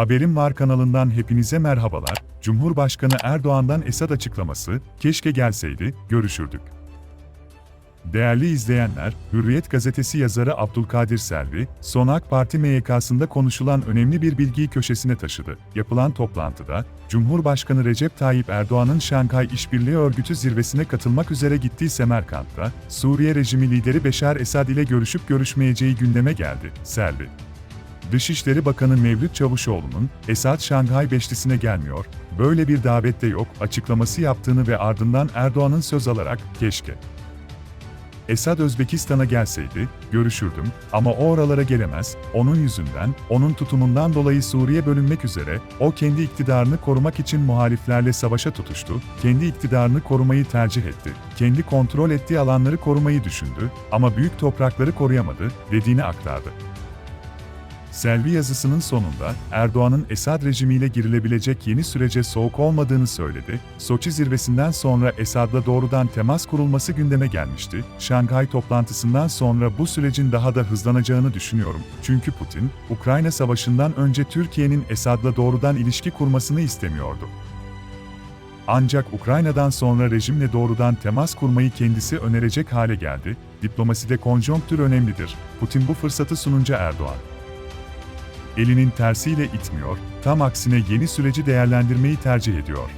Haberim Var kanalından hepinize merhabalar. Cumhurbaşkanı Erdoğan'dan Esad açıklaması, keşke gelseydi, görüşürdük. Değerli izleyenler, Hürriyet gazetesi yazarı Abdülkadir Selvi, son AK Parti MYK'sında konuşulan önemli bir bilgiyi köşesine taşıdı. Yapılan toplantıda, Cumhurbaşkanı Recep Tayyip Erdoğan'ın Şanghay İşbirliği Örgütü zirvesine katılmak üzere gittiği Semerkant'ta, Suriye rejimi lideri Beşar Esad ile görüşüp görüşmeyeceği gündeme geldi. Selvi, Dışişleri Bakanı Mevlüt Çavuşoğlu'nun Esad Şanghay Beşlisi'ne gelmiyor, böyle bir davette yok açıklaması yaptığını ve ardından Erdoğan'ın söz alarak keşke Esad Özbekistan'a gelseydi, görüşürdüm ama o oralara gelemez, onun yüzünden, onun tutumundan dolayı Suriye bölünmek üzere, o kendi iktidarını korumak için muhaliflerle savaşa tutuştu, kendi iktidarını korumayı tercih etti, kendi kontrol ettiği alanları korumayı düşündü ama büyük toprakları koruyamadı, dediğini aktardı. Selvi yazısının sonunda Erdoğan'ın Esad rejimiyle girilebilecek yeni sürece soğuk olmadığını söyledi. Soçi zirvesinden sonra Esad'la doğrudan temas kurulması gündeme gelmişti. Şanghay toplantısından sonra bu sürecin daha da hızlanacağını düşünüyorum. Çünkü Putin, Ukrayna Savaşı'ndan önce Türkiye'nin Esad'la doğrudan ilişki kurmasını istemiyordu. Ancak Ukrayna'dan sonra rejimle doğrudan temas kurmayı kendisi önerecek hale geldi. Diplomaside konjonktür önemlidir. Putin bu fırsatı sununca Erdoğan elinin tersiyle itmiyor, tam aksine yeni süreci değerlendirmeyi tercih ediyor.